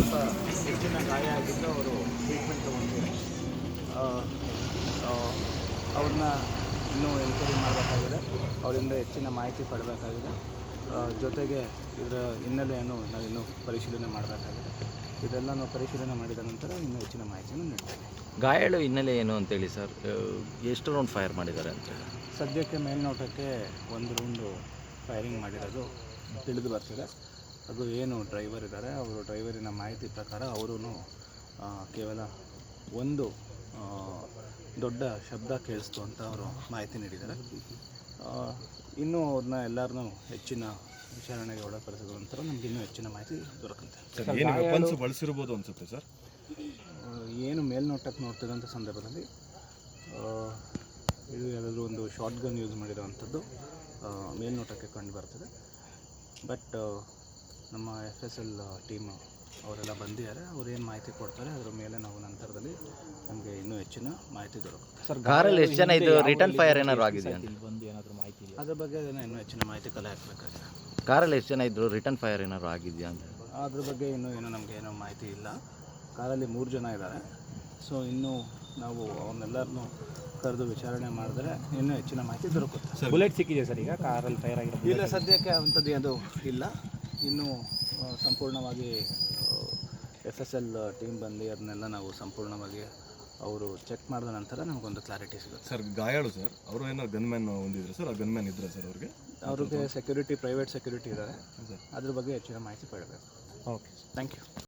ಸ್ವಲ್ಪ ಹೆಚ್ಚಿನ ಗಾಯ ಆಗಿದ್ದು ಅವರು ಟ್ರೀಟ್ಮೆಂಟ್ ತೊಗೊಂಡಿದ್ದಾರೆ ಅವ್ರನ್ನ ಇನ್ನೂ ಎನ್ಕ್ವೈರಿ ಮಾಡಬೇಕಾಗಿದೆ. ಅವರಿಂದ ಹೆಚ್ಚಿನ ಮಾಹಿತಿ ಪಡಬೇಕಾಗಿದೆ. ಜೊತೆಗೆ ಇದರ ಹಿನ್ನೆಲೆಯನ್ನು ನಾವು ಇನ್ನೂ ಪರಿಶೀಲನೆ ಮಾಡಬೇಕಾಗಿದೆ. ಇದೆಲ್ಲ ನಾವು ಪರಿಶೀಲನೆ ಮಾಡಿದ ನಂತರ ಇನ್ನೂ ಹೆಚ್ಚಿನ ಮಾಹಿತಿಯನ್ನು ನೀಡ್ತೇವೆ. ಗಾಯಾಳು ಹಿನ್ನೆಲೆ ಏನು ಅಂತೇಳಿ ಸರ್? ಎಷ್ಟು ರೌಂಡ್ ಫೈರ್ ಮಾಡಿದ್ದಾರೆ ಅಂತ ಸದ್ಯಕ್ಕೆ ಮೇಲ್ನೋಟಕ್ಕೆ ಒಂದು ರೌಂಡು ಫೈರಿಂಗ್ ಮಾಡಿರೋದು ತಿಳಿದು ಬರ್ತಿದೆ. ಅದು ಏನು ಡ್ರೈವರ್ ಇದ್ದಾರೆ ಅವರು ಡ್ರೈವರಿನ ಮಾಹಿತಿ ಪ್ರಕಾರ ಅವರೂ ಕೇವಲ ಒಂದು ದೊಡ್ಡ ಶಬ್ದ ಕೇಳಿಸ್ತು ಅಂತ ಅವರು ಮಾಹಿತಿ ನೀಡಿದ್ದಾರೆ. ಇನ್ನೂ ಅವ್ರನ್ನ ಎಲ್ಲರನ್ನೂ ಹೆಚ್ಚಿನ ವಿಚಾರಣೆಗೆ ಒಳಪಡಿಸಿದ ನಂತರ ನಮ್ಗೆ ಇನ್ನೂ ಹೆಚ್ಚಿನ ಮಾಹಿತಿ ದೊರಕುತ್ತೆ. ಸರ್ ಏನು ವೆಪನ್ಸ್ ಬಳಸಿರ್ಬೋದು ಅನ್ಸುತ್ತೆ ಸರ್? ಏನು ಮೇಲ್ನೋಟಕ್ಕೆ ನೋಡ್ತಿದ್ದಂಥ ಸಂದರ್ಭದಲ್ಲಿ ಇದು ಯಾವುದಾದ್ರೂ ಒಂದು ಶಾರ್ಟ್ ಗನ್ ಯೂಸ್ ಮಾಡಿರೋವಂಥದ್ದು ಮೇಲ್ನೋಟಕ್ಕೆ ಕಂಡು ಬರ್ತದೆ. ಬಟ್ ನಮ್ಮ ಎಫ್ ಎಸ್ ಎಲ್ ಟೀಮು ಅವರೆಲ್ಲ ಬಂದಿದ್ದಾರೆ. ಅವ್ರು ಏನು ಮಾಹಿತಿ ಕೊಡ್ತಾರೆ ಅದ್ರ ಮೇಲೆ ನಾವು ನಂತರದಲ್ಲಿ ನಮಗೆ ಇನ್ನೂ ಹೆಚ್ಚಿನ ಮಾಹಿತಿ ದೊರಕುತ್ತೆ. ಸರ್ ಕಾರಲ್ಲಿ ಎಷ್ಟು ಜನ ಇದು ರಿಟರ್ನ್ ಫೈರ್ ಏನಾದ್ರು ಆಗಿದೆಯಾ? ಅಂತ ಬಂದು ಏನಾದರೂ ಮಾಹಿತಿ ಇದೆಯಾ? ಅದ್ರ ಬಗ್ಗೆ ಏನೋ ಇನ್ನೂ ಹೆಚ್ಚಿನ ಮಾಹಿತಿ ಕಲೆ ಹಾಕಬೇಕಾಗಿದೆ. ಕಾರಲ್ಲಿ ಎಷ್ಟು ಜನ ಇದ್ದರು ರಿಟರ್ನ್ ಫೈರ್ ಏನಾದ್ರು ಆಗಿದೆಯಾ ಅಂತ? ಅದ್ರ ಬಗ್ಗೆ ಇನ್ನೂ ಏನೋ ನಮಗೆ ಏನೋ ಮಾಹಿತಿ ಇಲ್ಲ. ಕಾರಲ್ಲಿ ಮೂರು ಜನ ಇದ್ದಾರೆ. ಸೊ ಇನ್ನೂ ನಾವು ಅವನ್ನೆಲ್ಲರನ್ನೂ ಕರೆದು ವಿಚಾರಣೆ ಮಾಡಿದ್ರೆ ಇನ್ನೂ ಹೆಚ್ಚಿನ ಮಾಹಿತಿ ದೊರಕುತ್ತೆ. ಬುಲೆಟ್ ಸಿಕ್ಕಿದೆ ಸರ್ ಈಗ? ಕಾರಲ್ಲಿ ಫೈರ್ ಆಗಿರೋ ಇಲ್ಲ ಸದ್ಯಕ್ಕೆ ಅಂಥದ್ದು ಅದು ಇಲ್ಲ. ಇನ್ನೂ ಸಂಪೂರ್ಣವಾಗಿ ಎಫ್ ಎಸ್ ಎಲ್ ಟೀಮ್ ಬಂದು ಅದನ್ನೆಲ್ಲ ನಾವು ಸಂಪೂರ್ಣವಾಗಿ ಅವರು ಚೆಕ್ ಮಾಡಿದ ನಂತರ ನಮಗೊಂದು ಕ್ಲಾರಿಟಿ ಸಿಗುತ್ತೆ. ಸರ್ ಗಾಯಾಳು ಸರ್. ಅವರು ಏನೋ ಗನ್ಮ್ಯಾನ್ ಹೊಂದಿದ್ರು ಸರ್. ಆ ಗನ್ಮ್ಯಾನ್ ಇದ್ರೆ ಸರ್ ಅವ್ರಿಗೆ? ಅವ್ರಿಗೆ ಸೆಕ್ಯೂರಿಟಿ ಪ್ರೈವೇಟ್ ಸೆಕ್ಯೂರಿಟಿ ಇದ್ದಾರೆ ಸರ್. ಅದ್ರ ಬಗ್ಗೆ ಹೆಚ್ಚಿನ ಮಾಹಿತಿ ಪಡಬೇಕು ಓಕೆ. Thank you